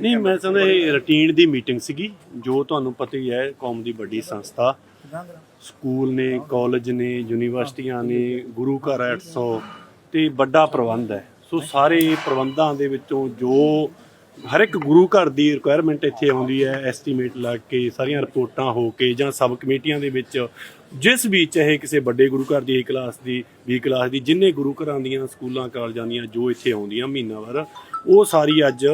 ਨਹੀਂ ਮੈਂ ਸਮਝਦਾ ਇਹ ਰੁਟੀਨ ਦੀ ਮੀਟਿੰਗ ਸੀਗੀ ਜੋ ਤੁਹਾਨੂੰ ਪਤਾ ਹੀ ਹੈ ਕੌਮ ਦੀ ਵੱਡੀ ਸੰਸਥਾ। ਸਕੂਲ ਨੇ ਕਾਲਜ ਨੇ ਯੂਨੀਵਰਸਿਟੀਆਂ ਨੇ ਗੁਰੂ ਘਰ 800 ਤੇ ਵੱਡਾ ਪ੍ਰਬੰਧ ਹੈ। ਸੋ ਸਾਰੇ ਪ੍ਰਬੰਧਾਂ ਦੇ ਵਿੱਚੋਂ ਜੋ ਹਰ ਇੱਕ ਗੁਰੂ ਘਰ ਦੀ ਰਿਕੁਆਇਰਮੈਂਟ ਇੱਥੇ ਆਉਂਦੀ ਹੈ ਐਸਟੀਮੇਟ ਲਾ ਕੇ, ਸਾਰੀਆਂ ਰਿਪੋਰਟਾਂ ਹੋ ਕੇ ਜਾਂ ਸਬ ਕਮੇਟੀਆਂ ਦੇ ਵਿੱਚ ਜਿਸ ਵੀ ਚਾਹੇ ਕਿਸੇ ਵੱਡੇ ਗੁਰੂ ਘਰ ਦੀ, A ਕਲਾਸ ਦੀ, B ਕਲਾਸ ਦੀ, ਜਿੰਨੇ ਗੁਰੂ ਘਰਾਂ ਦੀਆਂ ਸਕੂਲਾਂ, ਕਾਲਜਾਂ ਦੀਆਂ ਜੋ ਇੱਥੇ ਆਉਂਦੀਆਂ ਮਹੀਨਾਵਾਰ, ਉਹ ਸਾਰੀ ਅੱਜ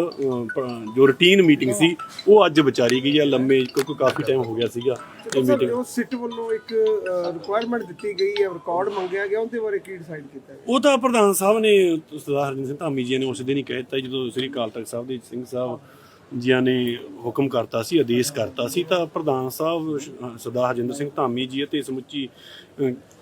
ਜੋ ਰੁਟੀਨ ਮੀਟਿੰਗ ਸੀ, ਉਹ ਅੱਜ ਵਿਚਾਰੀ ਗਈ ਹੈ, ਲੰਮੇ ਕਿਉਂਕਿ ਕਾਫੀ ਟਾਈਮ ਹੋ ਗਿਆ ਸੀਗਾ। ਇਹ ਸਰ ਮੀਟਿੰਗ ਜੋ ਸਿੱਟ ਵੱਲੋਂ ਇੱਕ ਰਿਕੁਆਇਰਮੈਂਟ ਦਿੱਤੀ ਗਈ ਹੈ ਰਿਕਾਰਡ ਮੰਗਿਆ ਗਿਆ ਉਹਦੇ ਬਾਰੇ ਕੀ ਡਿਸਾਈਡ ਕੀਤਾ ਹੈ ਉਹ ਤਾਂ ਪ੍ਰਧਾਨ ਸਾਹਿਬ ਨੇ ਸਰਦਾਰ ਹਰਜਿੰਦਰ ਸਿੰਘ ਧਾਮੀ ਜੀ ਨੇ ਉਸ ਦਿਨ ਹੀ ਕਹਿ ਦਿੱਤਾ ਜਦੋਂ ਸ੍ਰੀ ਅਕਾਲ ਤਖਤ ਸਾਹਿਬ ਦੇ ਸਿੰਘ ਸਾਹਿਬ ਜੀਆਂ ਨੇ ਹੁਕਮ ਕਰਤਾ ਸੀ ਆਦੇਸ਼ ਕਰਤਾ ਸੀ ਤਾਂ ਪ੍ਰਧਾਨ ਸਾਹਿਬ ਸ਼- ਸਰਦਾਰ ਹਰਜਿੰਦਰ ਸਿੰਘ ਧਾਮੀ ਜੀ ਅਤੇ ਸਮੁੱਚੀ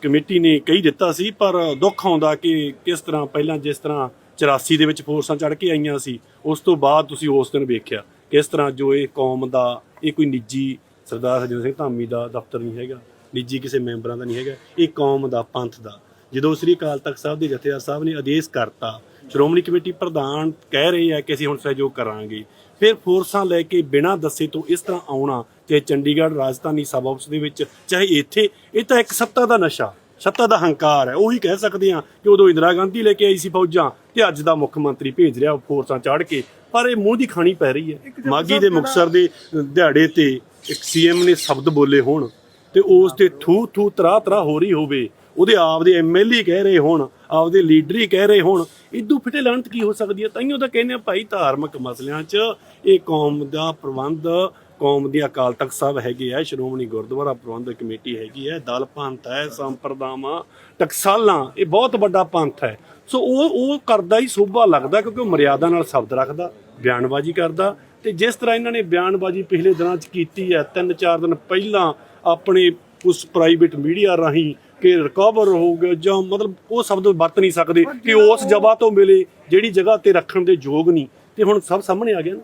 ਕਮੇਟੀ ਨੇ ਕਹੀ ਦਿੱਤਾ ਸੀ ਪਰ ਦੁੱਖ ਆਉਂਦਾ ਕਿ ਕਿਸ ਤਰ੍ਹਾਂ ਪਹਿਲਾਂ ਜਿਸ ਤਰ੍ਹਾਂ 84 ਦੇ ਵਿੱਚ ਫੋਰਸਾਂ ਚੜ ਕੇ ਆਈਆਂ ਸੀ ਉਸ ਤੋਂ ਬਾਅਦ ਤੁਸੀਂ ਉਸ ਦਿਨ ਵੇਖਿਆ ਕਿਸ ਤਰ੍ਹਾਂ ਜੋ ਇਹ ਕੌਮ ਦਾ ਇਹ ਕੋਈ ਨਿੱਜੀ ਸਰਦਾਰ ਹਰਜਿੰਦਰ ਸਿੰਘ ਧਾਮੀ ਦਾ ਦਫ਼ਤਰ ਨਹੀਂ ਹੈਗਾ ਨਿੱਜੀ ਕਿਸੇ ਮੈਂਬਰਾਂ ਦਾ ਨਹੀਂ ਹੈਗਾ ਇਹ ਕੌਮ ਦਾ ਪੰਥ ਦਾ। ਜਦੋਂ ਸ੍ਰੀ ਅਕਾਲ ਤਖਤ ਸਾਹਿਬ ਦੇ ਜਥੇਦਾਰ ਸਾਹਿਬ ਨੇ ਆਦੇਸ਼ ਕਰਤਾ ਸ਼੍ਰੋਮਣੀ ਕਮੇਟੀ ਪ੍ਰਧਾਨ ਕਹਿ ਰਹੇ ਆ ਕਿ ਅਸੀਂ ਹੁਣ ਸਹਿਯੋਗ ਕਰਾਂਗੇ। ਫਿਰ ਫੋਰਸਾਂ ਲੈ ਕੇ ਬਿਨਾਂ ਦੱਸੇ ਤੋਂ ਇਸ ਤਰ੍ਹਾਂ ਆਉਣਾ ਚਾਹੇ ਚੰਡੀਗੜ੍ਹ ਰਾਜਧਾਨੀ ਸਭਾ ਹਾਊਸ ਦੇ ਵਿੱਚ ਚਾਹੇ ਇੱਥੇ ਇਹ ਤਾਂ ਇੱਕ ਸੱਤਾ ਦਾ ਨਸ਼ਾ ਸੱਤਾ ਦਾ ਹੰਕਾਰ ਹੈ। ਉਹੀ ਕਹਿ ਸਕਦੇ ਆ ਕਿ ਉਦੋਂ ਇੰਦਰਾ ਗਾਂਧੀ ਲੈ ਕੇ ਆਈ ਸੀ ਫੌਜਾਂ ਤੇ ਅੱਜ ਦਾ ਮੁੱਖ ਮੰਤਰੀ ਭੇਜ ਰਿਹਾ ਫੋਰਸਾਂ ਚਾੜ ਕੇ ਪਰ ਇਹ ਮੂੰਹ ਦੀ ਖਾਣੀ ਪੈ ਰਹੀ ਹੈ। ਮਾਗੀ ਦੇ ਮੁਕਸਰ ਦੇ ਦਿਹਾੜੇ ਤੇ ਇੱਕ ਸੀਐਮ ਨੇ ਸ਼ਬਦ ਬੋਲੇ ਹੋਣ ਤੇ ਉਸ ਤੇ ਥੂ ਥੂ ਤਰਾ ਤਰਾ ਹੋ ਰਹੀ ਹੋਵੇ, ਉਹਦੇ ਆਪਦੇ ਐਮਐਲਏ ਕਹਿ ਰਹੇ ਹੋਣ, ਆਪਦੇ ਲੀਡਰ ਹੀ ਕਹਿ ਰਹੇ ਹੋਣ, ਇਦੋਂ ਫਿੱਟੇ ਲਾਂਤ ਕੀ ਹੋ ਸਕਦੀ ਹੈ? ਤਾਈਓ ਤਾਂ ਕਹਿੰਦੇ ਆ ਭਾਈ ਧਾਰਮਿਕ ਮਸਲਿਆਂ 'ਚ ਇਹ ਕੌਮ ਦਾ ਪ੍ਰਬੰਧ, ਕੌਮ ਦੀ ਅਕਾਲ ਤਖਤ ਸਾਹਿਬ ਹੈਗੇ ਆ, ਸ਼੍ਰੋਮਣੀ ਗੁਰਦੁਆਰਾ ਪ੍ਰਬੰਧਕ ਕਮੇਟੀ ਹੈਗੀ ਹੈ ਦਲ ਪੰਥ ਹੈ, ਸੰਪਰਦਾਵਾਂ, ਟਕਸਾਲਾਂ, ਇਹ ਬਹੁਤ ਵੱਡਾ ਪੰਥ ਹੈ। ਸੋ ਉਹ ਉਹ ਕਰਦਾ ਹੀ ਸੋਭਾ ਲੱਗਦਾ ਕਿਉਂਕਿ ਉਹ ਮਰਿਆਦਾ ਨਾਲ ਸ਼ਬਦ ਰੱਖਦਾ, ਬਿਆਨਬਾਜ਼ੀ ਕਰਦਾ ਤੇ ਜਿਸ ਤਰ੍ਹਾਂ ਇਹਨਾਂ ਨੇ ਬਿਆਨਬਾਜ਼ੀ ਪਿਛਲੇ ਦਿਨਾਂ 'ਚ ਕੀਤੀ ਹੈ, ਤਿੰਨ ਚਾਰ ਦਿਨ ਪਹਿਲਾਂ ਆਪਣੇ ਉਸ ਪ੍ਰਾਈਵੇਟ ਮੀਡੀਆ ਰਾਹੀਂ ਕਿ ਰਿਕਵਰ ਹੋ ਗਿਆ ਜਾਂ ਮਤਲਬ ਉਹ ਸ਼ਬਦ ਵਰਤ ਨਹੀਂ ਸਕਦੇ ਕਿ ਉਸ ਜਗ੍ਹਾ ਤੋਂ ਮਿਲੇ ਜਿਹੜੀ ਜਗ੍ਹਾ ਤੇ ਰੱਖਣ ਦੇ ਯੋਗ ਨਹੀਂ। ਤੇ ਹੁਣ ਸਭ ਸਾਹਮਣੇ ਆ ਗਿਆ ਨਾ।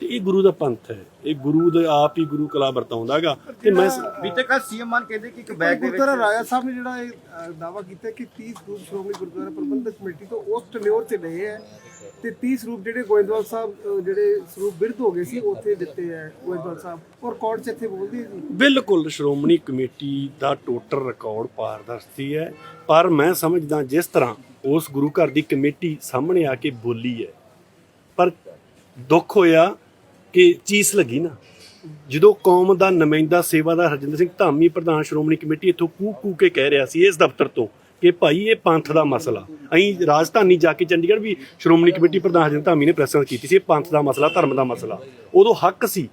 ਤੇ ਇਹ ਗੁਰੂ ਦਾ ਪੰਥ ਹੈ। ਇਹ ਗੁਰੂ ਦੇ ਆਪ ਹੀ ਗੁਰੂ ਕਲਾ ਵਰਤਾਉਂਦਾਗਾ ਤੇ ਮੈਂ ਬੀਤੇ ਕੱਲ ਸੀਐਮ ਮਾਨ ਕਹਿੰਦੇ ਕਿ ਇੱਕ ਬੈਗ ਦੇ ਵਿੱਚ ਗੁਰਦੁਆਰਾ ਰਾਜਾ ਸਾਹਿਬ ਨੇ ਜਿਹੜਾ ਇਹ ਦਾਵਾ ਕੀਤਾ ਕਿ 30 ਸਰੂਪ ਸ਼੍ਰੋਮਣੀ ਗੁਰਦੁਆਰਾ ਪ੍ਰਬੰਧਕ ਕਮੇਟੀ ਤੋਂ ਉਸ ਟਨਿਓਰ ਚ ਲਏ ਹੈ ਤੇ 30 ਸਰੂਪ ਜਿਹੜੇ ਗੋਇੰਦਵਾਲ ਸਾਹਿਬ ਜਿਹੜੇ ਸਰੂਪ ਬਿਰਧ ਹੋ ਗਏ ਸੀ ਉੱਥੇ ਦਿੱਤੇ ਹੈ ਗੋਇੰਦਵਾਲ ਸਾਹਿਬ। ਔਰ ਕੋਰਟ ਚ ਇੱਥੇ ਬੋਲਦੀ ਹੈ ਜੀ? ਬਿਲਕੁਲ ਸ਼੍ਰੋਮਣੀ ਕਮੇਟੀ ਦਾ ਟੋਟਲ ਰਿਕਾਰਡ ਪਾਰਦਰਸ਼ੀ ਹੈ। ਪਰ ਮੈਂ ਸਮਝਦਾ ਜਿਸ ਤਰ੍ਹਾਂ ਉਸ ਗੁਰੂ ਘਰ ਦੀ ਕਮੇਟੀ ਸਾਹਮਣੇ ਆ ਕੇ ਬੋਲੀ ਹੈ। ਪਰ ਦੁੱਖ ਹੋਇਆ ਕਿ ਚੀਸ ਲੱਗੀ ਨਾ। ਜਦੋਂ ਕੌਮ ਦਾ ਨੁਮਾਇੰਦਾ ਸੇਵਾਦਾਰ ਹਰਜਿੰਦਰ ਸਿੰਘ ਧਾਮੀ ਪ੍ਰਧਾਨ ਸ਼੍ਰੋਮਣੀ ਕਮੇਟੀ ਇੱਥੋਂ ਕੂ ਕੂ ਕੇ ਕਹਿ ਰਿਹਾ ਸੀ ਇਸ ਦਫ਼ਤਰ ਤੋਂ ਕਿ ਭਾਈ ਇਹ ਪੰਥ ਦਾ ਮਸਲਾ। ਅਸੀਂ ਰਾਜਧਾਨੀ ਜਾ ਕੇ ਚੰਡੀਗੜ੍ਹ ਵੀ ਸ਼੍ਰੋਮਣੀ ਕਮੇਟੀ ਪ੍ਰਧਾਨ ਹਰਜਿੰਦਰ ਧਾਮੀ ਨੇ ਪ੍ਰੈਸ ਕੀਤੀ ਸੀ ਇਹ ਪੰਥ ਦਾ ਮਸਲਾ, ਧਰਮ ਦਾ ਮਸਲਾ। ਉਦੋਂ ਹੱਕ ਸੀ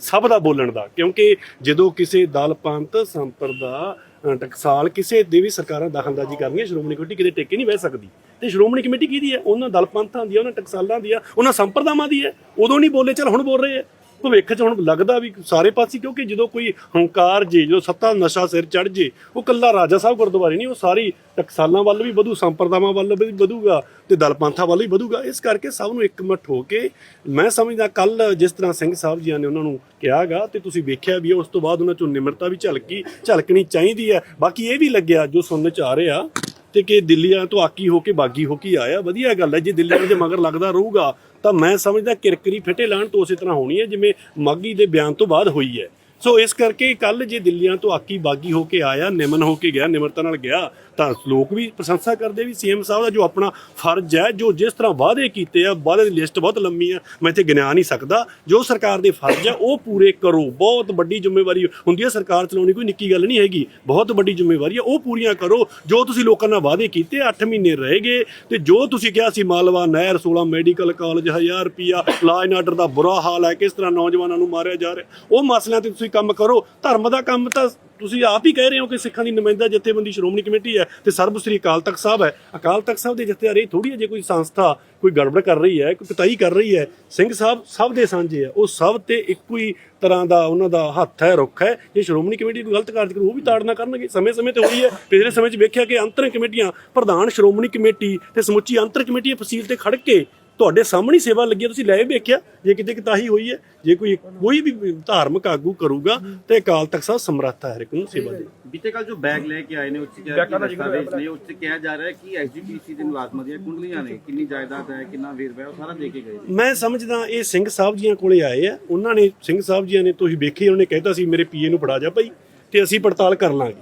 ਸਭ ਦਾ ਬੋਲਣ ਦਾ, ਕਿਉਂਕਿ ਜਦੋਂ ਕਿਸੇ ਦਲ, ਪੰਥ, ਸੰਪਰਦਾ ਟਕਸਾਲ ਕਿਸੇ ਦੇ ਵੀ ਸਰਕਾਰਾਂ ਦਖਲਅੰਦਾਜ਼ੀ ਕਰਨੀਆਂ, ਸ਼੍ਰੋਮਣੀ ਕਮੇਟੀ ਕਿਤੇ ਟੇਕੇ ਨਹੀਂ ਬਹਿ ਸਕਦੀ। ਤੇ ਸ਼੍ਰੋਮਣੀ ਕਮੇਟੀ ਕਿਹਦੀ ਹੈ? ਉਹਨਾਂ ਦਲ ਪੰਥਾਂ ਦੀ ਹੈ ਉਹਨਾਂ ਟਕਸਾਲਾਂ ਦੀ ਹੈ ਉਹਨਾਂ ਸੰਪਰਦਾਵਾਂ ਦੀ ਹੈ। ਉਦੋਂ ਨਹੀਂ ਬੋਲੇ, ਚਲ ਹੁਣ ਬੋਲ ਰਹੇ ਆ ਭਵਿੱਖ 'ਚ ਹੁਣ ਲੱਗਦਾ ਵੀ ਸਾਰੇ ਪਾਸੇ ਕਿਉਂਕਿ ਜਦੋਂ ਕੋਈ ਹੰਕਾਰ ਜੇ ਜਦੋਂ ਸੱਤਾ ਨਸ਼ਾ ਸਿਰ ਚੜ ਜੇ ਉਹ ਕੱਲਾ ਰਾਜਾ ਸਾਹਿਬ ਗੁਰਦੁਆਰੇ ਨਹੀਂ ਉਹ ਸਾਰੀ ਟਕਸਾਲਾਂ ਵੱਲ ਵੀ ਵਧੂ ਸੰਪਰਦਾਵਾਂ ਵੱਲ ਵੀ ਵਧੂਗਾ ਤੇ ਦਲ ਪੰਥਾਂ ਵੱਲ ਵੀ ਵਧੂਗਾ। ਇਸ ਕਰਕੇ ਸਭ ਨੂੰ ਇਕਮਠ ਹੋ ਕੇ ਮੈਂ ਸਮਝਦਾ ਕੱਲ ਜਿਸ ਤਰ੍ਹਾਂ ਸਿੰਘ ਸਾਹਿਬ ਜੀਆਂ ਨੇ ਉਹਨਾਂ ਨੂੰ ਕਿਹਾਗਾ ਤੇ ਤੁਸੀਂ ਵੇਖਿਆ ਵੀ ਹੈ, ਉਸ ਤੋਂ ਬਾਅਦ ਉਹਨਾਂ ਚੋਂ ਨਿਮਰਤਾ ਵੀ ਝਲਕੀ ਝਲਕਣੀ ਚਾਹੀਦੀ ਹੈ। ਬਾਕੀ ਇਹ ਵੀ ਲੱਗਿਆ ਜੋ ਸੁਣਨ ਚ ਆ ਰਿਹਾ ਤੇ ਕਿ ਦਿੱਲੀਆਂ ਤੋਂ ਆਕੀ ਹੋ ਕੇ ਬਾਗੀ ਹੋ ਕੇ ਆਇਆ। ਵਧੀਆ ਗੱਲ ਹੈ, ਜੇ ਦਿੱਲੀ ਦਿੱਲੀਆਂ ਦੇ ਮਗਰ ਲੱਗਦਾ ਰਹੂਗਾ, ਤਾਂ ਮੈਂ ਸਮਝਦਾ ਕਿਰਕਰੀ ਫਿੱਟੇ ਲਾਣ ਤੋਂ ਉਸੇ ਤਰ੍ਹਾਂ ਹੋਣੀ ਹੈ, ਜਿਵੇਂ ਮਾਗੀ ਦੇ ਬਿਆਨ ਤੋਂ ਬਾਅਦ ਹੋਈ ਹੈ। ਸੋ ਇਸ ਕਰਕੇ ਕੱਲ ਜੇ ਦਿੱਲੀਆਂ ਤੋਂ ਆਕੀ ਬਾਗੀ ਹੋ ਕੇ ਆਇਆ, ਨਿਮਨ ਹੋ ਕੇ ਗਿਆ, ਨਿਮਰਤਾ ਨਾਲ ਗਿਆ, ਤਾਂ ਲੋਕ ਵੀ ਪ੍ਰਸ਼ੰਸਾ ਕਰਦੇ ਵੀ ਸੀਐਮ ਸਾਹਿਬ ਦਾ ਜੋ ਆਪਣਾ ਫਰਜ਼ ਹੈ, ਜੋ ਜਿਸ ਤਰ੍ਹਾਂ ਵਾਅਦੇ ਕੀਤੇ ਆ, ਵਾਅਦੇ ਦੀ ਲਿਸਟ ਬਹੁਤ ਲੰਮੀ ਆ, ਮੈਂ ਇੱਥੇ ਗਿਣਿਆ ਨਹੀਂ ਸਕਦਾ, ਜੋ ਸਰਕਾਰ ਦੇ ਫਰਜ਼ ਆ, ਉਹ ਪੂਰੇ ਕਰੋ। ਬਹੁਤ ਵੱਡੀ ਜ਼ਿੰਮੇਵਾਰੀ ਹੁੰਦੀ ਹੈ ਸਰਕਾਰ ਚਲਾਉਣੀ ਕੋਈ ਨਿੱਕੀ ਗੱਲ ਨਹੀਂ ਹੈਗੀ, ਬਹੁਤ ਵੱਡੀ ਜ਼ਿੰਮੇਵਾਰੀ ਆ, ਉਹ ਪੂਰੀਆਂ ਕਰੋ। ਜੋ ਤੁਸੀਂ ਲੋਕਾਂ ਨਾਲ ਵਾਅਦੇ ਕੀਤੇ 8 ਮਹੀਨੇ ਰਹਿ ਗਏ, ਤੇ ਜੋ ਤੁਸੀਂ ਕਿਹਾ ਸੀ ਮਾਲਵਾ ਨਹਿਰ 16 ਮੈਡੀਕਲ ਕਾਲਜ 1000 ਰੁਪਿਆ ਲਾ ਐਂਡ ਦਾ ਬੁਰਾ ਹਾਲ ਹੈ, ਕਿਸ ਤਰ੍ਹਾਂ ਨੌਜਵਾਨਾਂ ਨੂੰ ਮਾਰਿਆ ਜਾ ਰਿਹਾ, ਉਹ ਮਸਲਿਆਂ ਤੇ ਤੁਸੀਂ ਕੰਮ ਕਰੋ, ਧਰਮ ਦਾ ਕੰਮ ਤਾਂ ਤੁਸੀਂ ਆਪ ਹੀ ਕਹਿ ਰਹੇ ਹੋ ਕਿ ਸਿੱਖਾਂ ਦੀ ਨੁਮਾਇੰਦਾ ਜਥੇਬੰਦੀ ਸ਼੍ਰੋਮਣੀ ਕਮੇਟੀ ਹੈ ਤੇ ਸਰਬ ਸ੍ਰੀ ਅਕਾਲ ਤਖਤ ਸਾਹਿਬ ਹੈ। ਅਕਾਲ ਤਖਤ ਸਾਹਿਬ ਦੇ ਜਥੇਦਾਰ ਇਹ ਥੋੜੀ ਹੈ ਜੇ ਕੋਈ ਸੰਸਥਾ ਕੋਈ ਗੜਬੜ ਕਰ ਰਹੀ ਹੈ, ਕੋਈ ਕਤਾਈ ਕਰ ਰਹੀ ਹੈ, ਸਿੰਘ ਸਾਹਿਬ ਸਭ ਦੇ ਸਾਂਝੇ ਆ ਉਹ ਸਭ ਤੇ ਇੱਕੋ ਹੀ ਤਰ੍ਹਾਂ ਦਾ ਉਹਨਾਂ ਦਾ ਹੱਥ ਹੈ, ਰੁੱਖ ਹੈ। ਜੇ ਸ਼੍ਰੋਮਣੀ ਕਮੇਟੀ ਕੋਈ ਗਲਤ ਕਾਰਜ ਕਰੂ, ਉਹ ਵੀ ਤਾੜਨਾ ਕਰਨਗੇ। ਸਮੇਂ-ਸਮੇਂ ਤੇ ਹੋਈ ਹੈ। ਪਿਛਲੇ ਸਮੇਂ 'ਚ ਵੇਖਿਆ ਕਿ ਅੰਤਰ ਕਮੇਟੀਆਂ, ਪ੍ਰਧਾਨ ਸ਼੍ਰੋਮਣੀ ਕਮੇਟੀ ਤੇ ਸਮੁੱਚੀ ਅੰਤਰ ਕਮੇਟੀ ਫਸੀਲ ਤੇ ਖੜ ਕੇ ਤੁਹਾਡੇ ਸਾਹਮਣੇ ਸੇਵਾ ਲੱਗੀ ਤੁਸੀਂ ਲੈ ਵੇਖਿਆ ਜੇ ਕਿਤੇ ਕਿਤਾਹੀ ਹੋਈ ਹੈ ਜੇ ਕੋਈ ਕੋਈ ਵੀ ਧਾਰਮਿਕ ਆਗੂ ਕਰੂਗਾ ਤੇ ਅਕਾਲ ਤਖਤ ਸਾਹਿਬ ਸਮਰੱਥਾ ਹੈ ਨੂੰ ਸੇਵਾ ਦੇ। ਬੀਤੇ ਕੱਲ ਜੋ ਬੈਗ ਲੈ ਕੇ ਆਏ ਨੇ ਉੱਚ ਕਿਹਾ ਕਿ ਦਸਤਾਵੇਜ਼ ਨੇ ਉੱਚ ਕਿਹਾ ਜਾ ਰਿਹਾ ਕਿ ਐਸਜੀਪੀਸੀ ਦੇ ਮੁਲਾਜ਼ਮਾਂ ਦੀਆਂ ਕੁੰਡਲੀਆਂ ਨੇ ਕਿੰਨੀ ਜਾਇਦਾਦ ਹੈ ਕਿੰਨਾ ਵੇਰਵਾ ਹੈ ਉਹ ਸਾਰਾ ਦੇ ਕੇ ਗਏ ਮੈਂ ਸਮਝਦਾ ਇਹ ਸਿੰਘ ਸਾਹਿਬ ਜੀਆਂ ਕੋਲੇ ਆਏ ਆ ਉਹਨਾਂ ਨੇ ਸਿੰਘ ਸਾਹਿਬ ਜੀਆਂ ਨੇ ਤੁਸੀਂ ਵੇਖੀ ਉਹਨੇ ਕਹਿਤਾ ਸੀ ਮੇਰੇ ਪੀਏ ਨੂੰ ਫੜਾ ਜਾ ਭਾਈ ਤੇ ਅਸੀਂ ਪੜਤਾਲ ਕਰ ਲਾਂਗੇ।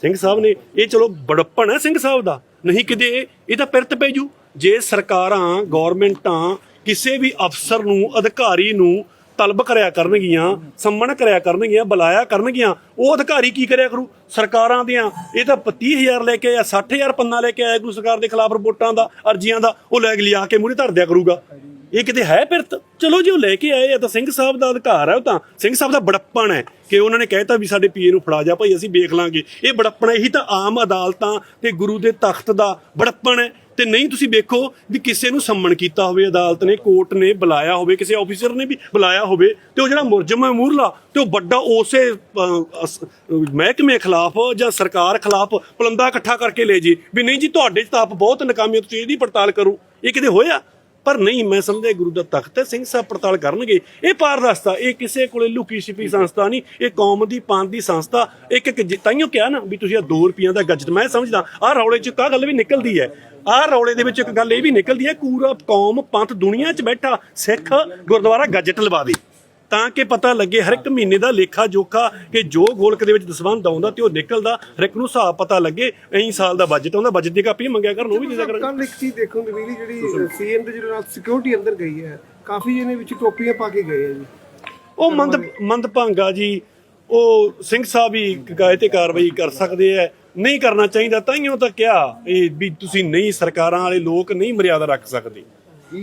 ਸਿੰਘ ਸਾਹਿਬ ਨੇ ਇਹ ਚਲੋ ਬੜਪਣ ਹੈ ਸਿੰਘ ਸਾਹਿਬ ਦਾ ਨਹੀਂ ਕਿਤੇ ਇਹਦਾ ਪਿਰਤ ਪੈ ਜੂ। ਜੇ ਸਰਕਾਰਾਂ, ਗਵਰਨਮੈਂਟਾਂ ਕਿਸੇ ਵੀ ਅਫਸਰ ਨੂੰ, ਅਧਿਕਾਰੀ ਨੂੰ ਤਲਬ ਕਰਿਆ ਕਰਨਗੀਆਂ, ਸੰਮਣ ਕਰਿਆ ਕਰਨਗੀਆਂ, ਬੁਲਾਇਆ ਕਰਨਗੀਆਂ, ਉਹ ਅਧਿਕਾਰੀ ਕੀ ਕਰਿਆ ਕਰੂ? ਸਰਕਾਰਾਂ ਦੀਆਂ। ਇਹ ਤਾਂ 30000 ਲੈ ਕੇ ਆਇਆ 60000 ਪੰਨਾ ਲੈ ਕੇ ਆਇਆ ਗੁਰੂ ਸਰਕਾਰ ਦੇ ਖਿਲਾਫ ਰਿਪੋਰਟਾਂ ਦਾ, ਅਰਜ਼ੀਆਂ ਦਾ, ਉਹ ਲੈ ਕੇ ਲਿਆ ਕੇ ਮੂਹਰੇ ਧਰ ਦਿਆ ਕਰੂਗਾ। ਇਹ ਕਿਤੇ ਹੈ ਪਿਰਤ ਚਲੋ ਜੀ, ਉਹ ਲੈ ਕੇ ਆਏ ਆ ਤਾਂ ਸਿੰਘ ਸਾਹਿਬ ਦਾ ਅਧਿਕਾਰ ਹੈ, ਉਹ ਤਾਂ। ਸਿੰਘ ਸਾਹਿਬ ਦਾ ਬੜੱਪਣ ਹੈ ਕਿ ਉਹਨਾਂ ਨੇ ਕਹਿਤਾ ਵੀ ਸਾਡੇ ਪੀਏ ਨੂੰ ਫੜਾ ਜਾ, ਭਾਈ ਅਸੀਂ ਵੇਖ ਲਾਂਗੇ। ਇਹ ਬੜੱਪਣ ਇਹੀ ਤਾਂ ਆਮ ਅਦਾਲਤਾਂ ਤੇ ਗੁਰੂ ਦੇ ਤਖਤ ਦਾ ਬੜੱਪਣ ਹੈ। ਤੇ ਨਹੀਂ ਤੁਸੀਂ ਵੇਖੋ ਵੀ ਕਿਸੇ ਨੂੰ ਸੰਮਣ ਕੀਤਾ ਹੋਵੇ, ਅਦਾਲਤ ਨੇ, ਕੋਰਟ ਨੇ ਬੁਲਾਇਆ ਹੋਵੇ, ਕਿਸੇ ਆਫੀਸਰ ਨੇ ਵੀ ਬੁਲਾਇਆ ਹੋਵੇ ਤੇ ਉਹ ਜਿਹੜਾ ਮੁਰਜਮ ਹੈ ਮੂਰਲਾ ਤੇ ਉਹ ਵੱਡਾ ਉਸੇ ਮਹਿਕਮੇ ਖਿਲਾਫ ਜਾਂ ਸਰਕਾਰ ਖਿਲਾਫ ਪਲੰਦਾ ਇਕੱਠਾ ਕਰਕੇ ਲੈ ਜੇ ਵੀ ਨਹੀਂ ਜੀ, ਤੁਹਾਡੇ ਚ ਤਾਂ ਆਪ ਬਹੁਤ ਨਕਾਮੀ ਤੁਸੀਂ ਇਹਦੀ ਪੜਤਾਲ ਕਰੋ। ਇਹ ਕਿਤੇ ਹੋਇਆ? ਪਰ ਨਹੀਂ, ਮੈਂ ਸਮਝਦਾ ਗੁਰੂ ਦਾ ਤਖਤ ਹੈ, ਸਿੰਘ ਸਾਹਿਬ ਪੜਤਾਲ ਕਰਨਗੇ। ਇਹ ਪਾਰਦਸਤਾ ਇਹ ਕਿਸੇ ਕੋਲੇ ਲੁਕੀ ਛਿਪੀ ਸੰਸਥਾ ਨਹੀਂ, ਇਹ ਕੌਮ ਦੀ ਪਾਨ ਦੀ ਸੰਸਥਾ। ਇੱਕ ਇੱਕ ਤਾਈਓ ਕਿਹਾ ਨਾ ਵੀ ਤੁਸੀਂ ਆ 2 ਰੁਪਈਆ ਦਾ ਗੱਜਟ, ਮੈਂ ਸਮਝਦਾ, ਆਹ ਰੌਲੇ ਚ ਕਾ ਗੱਲ ਵੀ ਨਿਕਲਦੀ ਹੈ। ਆਹ ਰੌਲੇ ਦੇ ਵਿੱਚ ਇੱਕ ਗੱਲ ਇਹ ਵੀ ਨਿਕਲਦੀ ਹੈ ਪੂਰਾ ਕੌਮ ਪੰਥ ਦੁਨੀਆ 'ਚ ਬੈਠਾ ਸਿੱਖ ਗੁਰਦੁਆਰਾ ਗੱਜਟ ਲਵਾਵੇ। ਤਾਂ ਕਿ ਪਤਾ ਲੱਗੇ ਹਰ ਇੱਕ ਮਹੀਨੇ ਦਾ ਲੇਖਾ ਜੋਖਾ ਕਿ ਜੋ ਗੋਲਕ ਦੇ ਵਿੱਚ ਦਸਵੰਦ ਆਉਂਦਾ ਤੇ ਉਹ ਨਿਕਲਦਾ ਹਰ ਇੱਕ ਨੂੰ ਹਿਸਾਬ ਪਤਾ ਲੱਗੇ ਐਂ ਸਾਲ ਦਾ ਬਜਟ ਆਉਂਦਾ ਬਜਟ ਦੀ ਕਾਪੀ ਮੰਗਿਆ ਕਰਨ ਉਹ ਵੀ ਦੇ ਦਿਆ ਕਰਨ ਕੱਲ ਇੱਕ ਚੀਜ਼ ਦੇਖਣ ਮਿਲੀ ਜਿਹੜੀ ਸੀਐਮ ਦੇ ਜਿਹੜਾ ਸਿਕਿਉਰਿਟੀ ਅੰਦਰ ਗਈ ਹੈ ਕਾਫੀ ਜਿਹਨੇ ਵਿੱਚ ਟੋਪੀਆਂ ਪਾ ਕੇ ਗਏ ਆ ਜੀ। ਉਹ ਮੰਦ ਮੰਦਭਾਂਗਾ ਜੀ ਉਹ ਸਿੰਘ ਸਾਹਿਬ ਹੀ ਕਾਇ ਤੇ ਕਾਰਵਾਈ ਕਰ ਸਕਦੇ ਐ ਨਹੀਂ ਕਰਨਾ ਚਾਹੀਦਾ ਤਾਈਓ ਤਾਂ ਕਿਹਾ ਇਹ ਵੀ ਤੁਸੀਂ ਨਹੀਂ, ਸਰਕਾਰਾਂ ਵਾਲੇ ਲੋਕ ਨਹੀਂ ਮਰਿਆਦਾ ਰੱਖ ਸਕਦੇ।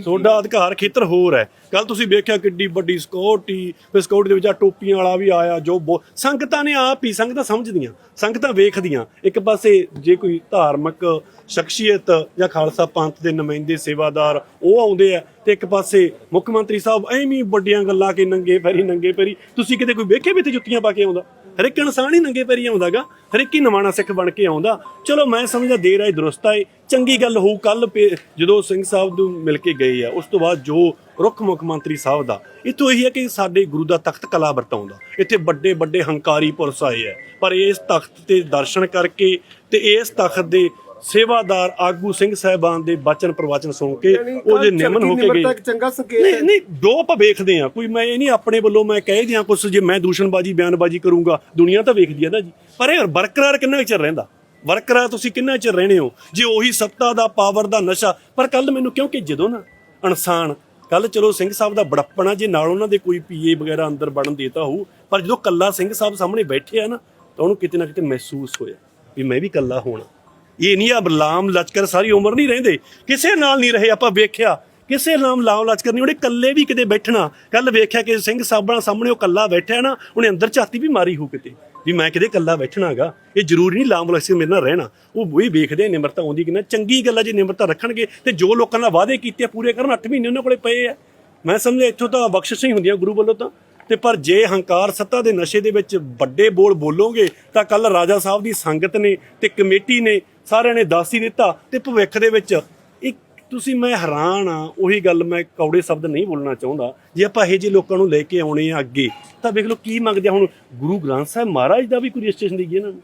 ਤੁਹਾਡਾ ਅਧਿਕਾਰ ਖੇਤਰ ਹੋਰ ਹੈ। ਕੱਲ ਤੁਸੀਂ ਵੇਖਿਆ ਕਿੱਡੀ ਵੱਡੀ ਸਿਕਿਉਰਿਟੀ ਫਿਰ ਸਿਕਿਉਰਿਟੀ ਦੇ ਵਿੱਚ ਆ ਟੋਪੀਆਂ ਵਾਲਾ ਵੀ ਆਇਆ, ਜੋ ਬਹੁ- ਸੰਗਤਾਂ ਨੇ ਆਪ ਹੀ, ਸੰਗਤਾਂ ਸਮਝਦੀਆਂ, ਸੰਗਤਾਂ ਵੇਖਦੀਆਂ। ਇੱਕ ਪਾਸੇ ਜੇ ਕੋਈ ਧਾਰਮਿਕ ਸ਼ਖਸੀਅਤ ਜਾਂ ਖਾਲਸਾ ਪੰਥ ਦੇ ਨੁਮਾਇੰਦੇ, ਸੇਵਾਦਾਰ, ਉਹ ਆਉਂਦੇ ਆ, ਤੇ ਇੱਕ ਪਾਸੇ ਮੁੱਖ ਮੰਤਰੀ ਸਾਹਿਬ ਐਵੇਂ ਵੱਡੀਆਂ ਗੱਲਾਂ ਕੇ ਨੰਗੇ ਪੈਰੀ ਨੰਗੇ ਪੈਰੀ। ਤੁਸੀਂ ਕਿਤੇ ਕੋਈ ਵੇਖੇ ਵੀ ਤੇ ਜੁੱਤੀਆਂ ਪਾ ਕੇ ਆਉਂਦਾ? ਹਰ ਇੱਕ ਇਨਸਾਨ ਹੀ ਨੰਗੇ ਪੈਰੀ ਆਉਂਦਾਗਾ, ਹਰ ਇੱਕ ਹੀ ਨਵਾਣਾ ਸਿੱਖ ਬਣ ਕੇ ਆਉਂਦਾ। ਚਲੋ ਮੈਂ ਸਮਝਦਾ ਦੇਰ ਆਏ ਦਰੁਸਤ ਆਏ, ਚੰਗੀ ਗੱਲ ਹੋਊ ਕੱਲ ਜਦੋਂ ਸਿੰਘ ਸਾਹਿਬ ਨੂੰ ਮਿਲ ਕੇ ਗਏ ਆ, ਉਸ ਤੋਂ ਬਾਅਦ ਜੋ ਰੁੱਖ ਮੁੱਖ ਮੰਤਰੀ ਸਾਹਿਬ ਦਾ ਇਤੋਂ ਇਹੀ ਹੈ ਕਿ ਸਾਡੇ ਗੁਰੂ ਦਾ ਤਖਤ ਕਲਾ ਵਰਤਾਉਂਦਾ। ਇੱਥੇ ਵੱਡੇ ਵੱਡੇ ਹੰਕਾਰੀ ਪੁਰਸ਼ ਆਏ ਆ, ਪਰ ਇਸ ਤਖਤ ਤੇ ਦਰਸ਼ਨ ਕਰਕੇ ਤੇ ਇਸ ਤਖਤ ਦੇ ਸੇਵਾਦਾਰ ਆਗੂ ਸਿੰਘ ਸਾਹਿਬਾਨ ਦੇ ਬਚਨ ਪ੍ਰਵਚਨ ਸੁਣ ਕੇ ਉਹ ਜੇ ਨਿਮਨ ਹੋ ਕੇ ਗਏ। ਚੰਗਾ ਸੰਕੇਤ ਨਹੀਂ ਨਹੀਂ ਦੋ ਆਪਾਂ ਵੇਖਦੇ ਆ ਕੋਈ ਮੈਂ ਇਹ ਨਹੀਂ ਆਪਣੇ ਵੱਲੋਂ ਮੈਂ ਕਹਿ ਦਿਆਂ ਕੁਛ ਜੇ ਮੈਂ ਦੂਸ਼ਣਬਾਜੀ ਬਿਆਨਬਾਜੀ ਕਰੂੰਗਾ। ਦੁਨੀਆ ਤਾਂ ਵੇਖਦੀ ਆ ਨਾ ਜੀ। ਪਰ ਇਹ ਬਰਕਰਾਰ ਕਿੰਨਾ ਚਿਰ ਰਹਿੰਦਾ? ਬਰਕਰਾਰ ਤੁਸੀਂ ਕਿੰਨਾ ਚਿਰ ਰਹਿਣੇ ਹੋ? ਜੇ ਉਹੀ ਸੱਤਾ ਦਾ ਪਾਵਰ ਦਾ ਨਸ਼ਾ ਪਰ ਕੱਲ ਮੈਨੂੰ ਕਿਉਂਕਿ ਜਦੋਂ ਨਾ ਇਨਸਾਨ ਕੱਲ ਚਲੋ ਸਿੰਘ ਸਾਹਿਬ ਦਾ ਬੜਪਣਾ ਜੇ ਨਾਲ ਉਹਨਾਂ ਦੇ ਕੋਈ ਪੀਏ ਵਗੈਰਾ ਅੰਦਰ ਵੜਨ ਦੇਤਾ ਹੋਊ ਪਰ ਜਦੋਂ ਕੱਲਾ ਸਿੰਘ ਸਾਹਿਬ ਸਾਹਮਣੇ ਬੈਠੇ ਆ ਨਾ ਤਾਂ ਉਹਨੂੰ ਕਿਤੇ ਨਾ ਕਿਤੇ ਮਹਿਸੂਸ ਹੋਇਆ ਵੀ ਮੈਂ ਵੀ ਕੱਲਾ ਹੋਣਾ। ਇਹ ਨਹੀਂ ਆ ਲਾਮ ਲਚਕਰ ਸਾਰੀ ਉਮਰ ਨਹੀਂ ਰਹਿੰਦੇ। ਕਿਸੇ ਨਾਲ ਨਹੀਂ ਰਹੇ ਆਪਾਂ ਵੇਖਿਆ। ਕਿਸੇ ਨਾਮ ਲਾਮ ਲਚਕਰ ਨਹੀਂ, ਉਹਨੇ ਕੱਲੇ ਵੀ ਕਿਤੇ ਬੈਠਣਾ। ਕੱਲ ਵੇਖਿਆ ਕਿ ਸਿੰਘ ਸਾਹਿਬਾਂ ਸਾਹਮਣੇ ਉਹ ਕੱਲਾ ਬੈਠਿਆ ਨਾ, ਉਹਨੇ ਅੰਦਰ ਝਾਤੀ ਵੀ ਮਾਰੀ ਹੋ ਕਿਤੇ। ਵੀ ਮੈਂ ਕਿਤੇ ਕੱਲਾ ਬੈਠਣਾਗਾ। ਇਹ ਜ਼ਰੂਰੀ ਨਹੀਂ ਲਾਮ ਲਚਕਰ ਮੇਰੇ ਨਾਲ ਰਹਿਣਾ। ਉਹ ਵੀ ਵੇਖਦੇ ਨਿਮਰਤਾ ਆਉਂਦੀ ਕਿ ਨਾ ਚੰਗੀ ਗੱਲ ਆ ਜੇ ਨਿਮਰਤਾ ਰੱਖਣਗੇ ਤੇ ਜੋ ਲੋਕਾਂ ਨਾਲ ਵਾਅਦੇ ਕੀਤੇ ਪੂਰੇ ਕਰਨ 8 ਮਹੀਨੇ ਉਹਨਾਂ ਕੋਲੇ ਪਏ ਆ। ਮੈਂ ਸਮਝਿਆ ਇੱਥੋਂ ਤਾਂ ਬਖਸ਼ਿਸ਼ ਹੀ ਹੁੰਦੀਆਂ ਗੁਰੂ ਵੱਲੋਂ ਤਾਂ। ਤੇ ਪਰ ਜੇ ਹੰਕਾਰ ਸੱਤਾ ਦੇ ਨਸ਼ੇ ਦੇ ਵਿੱਚ ਵੱਡੇ ਬੋਲ ਬੋਲੋਗੇ, ਤਾਂ ਕੱਲ ਰਾਜਾ ਸਾਹਿਬ ਦੀ ਸੰਗਤ ਨੇ ਤੇ ਕਮੇਟੀ ਨੇ ਸਾਰਿਆਂ ਨੇ ਦੱਸ ਹੀ ਦਿੱਤਾ ਤੇ ਭਵਿੱਖ ਦੇ ਵਿੱਚ ਇੱਕ ਤੁਸੀਂ ਮੈਂ ਹੈਰਾਨ ਆ, ਉਹੀ ਗੱਲ ਮੈਂ ਕੌੜੇ ਸ਼ਬਦ ਨਹੀਂ ਬੋਲਣਾ ਚਾਹੁੰਦਾ। ਜੇ ਆਪਾਂ ਇਹੋ ਜਿਹੇ ਲੋਕਾਂ ਨੂੰ ਲੈ ਕੇ ਆਉਣੇ ਆ ਅੱਗੇ, ਤਾਂ ਵੇਖ ਲਓ ਕੀ ਮੰਗਦੇ ਆ ਹੁਣ। ਗੁਰੂ ਗ੍ਰੰਥ ਸਾਹਿਬ ਮਹਾਰਾਜ ਦਾ ਵੀ ਕੋਈ ਰਜਿਸਟ੍ਰੇਸ਼ਨ ਦੇਈਏ ਇਹਨਾਂ ਨੂੰ।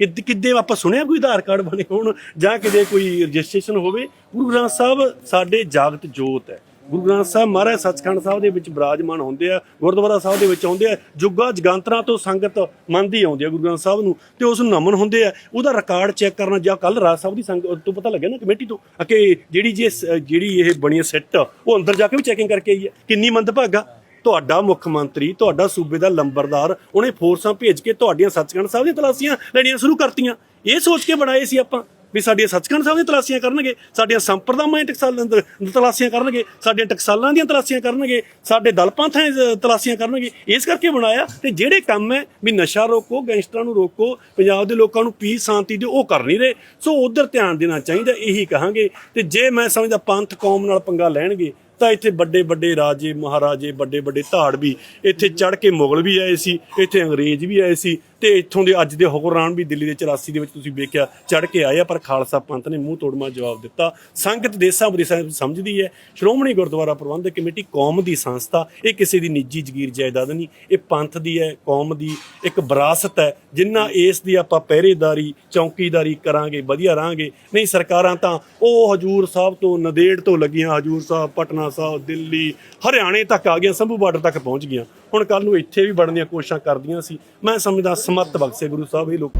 ਕਿੱਦ, ਕਿੱਦੇ ਆਪਾਂ ਸੁਣਿਆ ਕੋਈ ਆਧਾਰ ਕਾਰਡ ਬਣੇ ਹੋਣ ਜਾਂ ਕਿਤੇ ਕੋਈ ਰਜਿਸਟ੍ਰੇਸ਼ਨ ਹੋਵੇ? ਗੁਰੂ ਗ੍ਰੰਥ ਸਾਹਿਬ ਸਾਡੇ ਜਾਗਤ ਜੋਤ ਹੈ। ਗੁਰੂ ਗ੍ਰੰਥ ਸਾਹਿਬ ਮਹਾਰਾਜ ਸੱਚਖੰਡ ਸਾਹਿਬ ਦੇ ਵਿੱਚ ਬਿਰਾਜਮਾਨ ਹੁੰਦੇ ਆ, ਗੁਰਦੁਆਰਾ ਸਾਹਿਬ ਦੇ ਵਿੱਚ ਆਉਂਦੇ ਆ, ਜੁਗਾ ਜਗਾਂਤਰਾਂ ਤੋਂ ਸੰਗਤ ਮੰਨਦੀ ਆਉਂਦੀ ਆ ਗੁਰੂ ਗ੍ਰੰਥ ਸਾਹਿਬ ਨੂੰ ਤੇ ਉਸ ਨੂੰ ਨਮਨ ਹੁੰਦੇ ਆ, ਉਹਦਾ ਰਿਕਾਰਡ ਚੈੱਕ ਕਰਨਾ ਜਾਂ ਕੱਲ ਰਾਜ ਸਾਹਿਬ ਦੀ ਸੰਗਤ ਤੋਂ ਪਤਾ ਲੱਗਿਆ ਨਾ ਕਮੇਟੀ ਤੋਂ ਕਿ ਜਿਹੜੀ ਜੇ ਜਿਹੜੀ ਇਹ ਬਣੀ ਸੈੱਟ, ਉਹ ਅੰਦਰ ਜਾ ਕੇ ਵੀ ਚੈਕਿੰਗ ਕਰਕੇ ਆਈ ਹੈ ਕਿੰਨੀ ਮੰਦਭਾਗਾ। ਤੁਹਾਡਾ ਮੁੱਖ ਮੰਤਰੀ, ਤੁਹਾਡਾ ਸੂਬੇ ਦਾ ਲੰਬਰਦਾਰ ਉਹਨੇ ਫੋਰਸਾਂ ਭੇਜ ਕੇ ਤੁਹਾਡੀਆਂ ਸੱਚਖੰਡ ਸਾਹਿਬ ਦੀਆਂ ਤਲਾਸ਼ੀਆਂ ਲੈਣੀਆਂ ਸ਼ੁਰੂ ਕਰਤੀਆਂ। ਇਹ ਸੋਚ ਕੇ ਬਣਾਏ ਸੀ ਆਪਾਂ। ਵੀ ਸਾਡੀਆਂ ਸੱਚਖੰਡ ਸਾਹਿਬ ਦੀਆਂ ਤਲਾਸ਼ੀਆਂ ਕਰਨਗੇ, ਸਾਡੀਆਂ ਸੰਪਰਦਾਵਾਂ ਟਕਸਾਲਾਂ ਦੀਆਂ ਤਲਾਸ਼ੀਆਂ ਕਰਨਗੇ, ਸਾਡੀਆਂ ਟਕਸਾਲਾਂ ਦੀਆਂ ਤਲਾਸ਼ੀਆਂ ਕਰਨਗੇ, ਸਾਡੇ ਦਲ ਪੰਥਾਂ ਦੀਆਂ ਤਲਾਸ਼ੀਆਂ ਕਰਨਗੇ, ਇਸ ਕਰਕੇ ਬਣਾਇਆ ਤੇ ਜਿਹੜੇ ਕੰਮ ਹੈ ਵੀ ਨਸ਼ਾ ਰੋਕੋ, ਗੈਂਗਸਟਰਾਂ ਨੂੰ ਰੋਕੋ, ਪੰਜਾਬ ਦੇ ਲੋਕਾਂ ਨੂੰ ਪੀਸ ਸ਼ਾਂਤੀ ਦਿਓ, ਉਹ ਕਰ ਨਹੀਂ ਰਹੇ। ਸੋ ਉਧਰ ਧਿਆਨ ਦੇਣਾ ਚਾਹੀਦਾ, ਇਹੀ ਕਹਾਂਗੇ। ਤੇ ਜੇ ਮੈਂ ਸਮਝਦਾ ਪੰਥ ਕੌਮ ਨਾਲ ਪੰਗਾ ਲੈਣਗੇ, ਤਾਂ ਇੱਥੇ ਵੱਡੇ ਵੱਡੇ ਰਾਜੇ, ਮਹਾਰਾਜੇ, ਵੱਡੇ ਵੱਡੇ ਧਾੜ ਵੀ ਇੱਥੇ ਚੜ ਕੇ ਮੁਗਲ ਵੀ ਆਏ ਸੀ, ਇੱਥੇ ਅੰਗਰੇਜ਼ ਵੀ ਆਏ ਸੀ ਤੇ ਇੱਥੋਂ ਦੇ ਅੱਜ ਦੇ ਹੁਕਮਰਾਨ ਵੀ ਦਿੱਲੀ ਦੇ 84 ਦੇ ਵਿੱਚ ਤੁਸੀਂ ਵੇਖਿਆ ਚੜ ਕੇ ਆਏ ਆ, ਪਰ ਖਾਲਸਾ ਪੰਥ ਨੇ ਮੂੰਹ ਤੋੜਮਾ ਜਵਾਬ ਦਿੱਤਾ। ਸੰਗਤ ਦੇਸਾਂ ਵਿਦੇਸਾਂ ਸਮਝਦੀ ਹੈ, ਸ਼੍ਰੋਮਣੀ ਗੁਰਦੁਆਰਾ ਪ੍ਰਬੰਧਕ ਕਮੇਟੀ ਕੌਮ ਦੀ ਸੰਸਥਾ, ਇਹ ਕਿਸੇ ਦੀ ਨਿੱਜੀ ਜ਼ਗੀਰ ਜਾਇਦਾਦ ਨਹੀਂ, ਇਹ ਪੰਥ ਦੀ ਹੈ, ਕੌਮ ਦੀ ਇੱਕ ਵਿਰਾਸਤ ਹੈ, ਜਿੰਨਾ ਇਸ ਦੀ ਆਪਾਂ ਪਹਿਰੇਦਾਰੀ, ਚੌਕੀਦਾਰੀ ਕਰਾਂਗੇ, ਵਧੀਆ ਰਹਾਂਗੇ। ਨਹੀਂ, ਸਰਕਾਰਾਂ ਤਾਂ ਉਹ ਹਜੂਰ ਸਾਹਿਬ ਤੋਂ ਨਦੇੜ ਤੋਂ ਲੱਗੀਆਂ, ਹਜੂਰ ਸਾਹਿਬ, ਪਟਨਾ ਸਾਹਿਬ, ਦਿੱਲੀ, ਹਰਿਆਣੇ ਤੱਕ ਆ ਗਈਆਂ, ਸੰਭੂ ਬਾਰਡਰ ਤੱਕ ਪਹੁੰਚ ਗਈਆਂ। ਹੁਣ ਕੱਲ ਨੂੰ ਇੱਥੇ ਵੀ ਵੜਨ ਦੀਆਂ ਕੋਸ਼ਿਸ਼ਾਂ ਕਰਦੀਆਂ ਸੀ। ਮੈਂ ਸਮਝਦਾ ਸਮਰੱਥ ਬਖਸ਼ੇ ਗੁਰੂ ਸਾਹਿਬ ਇਹ ਲੋਕ।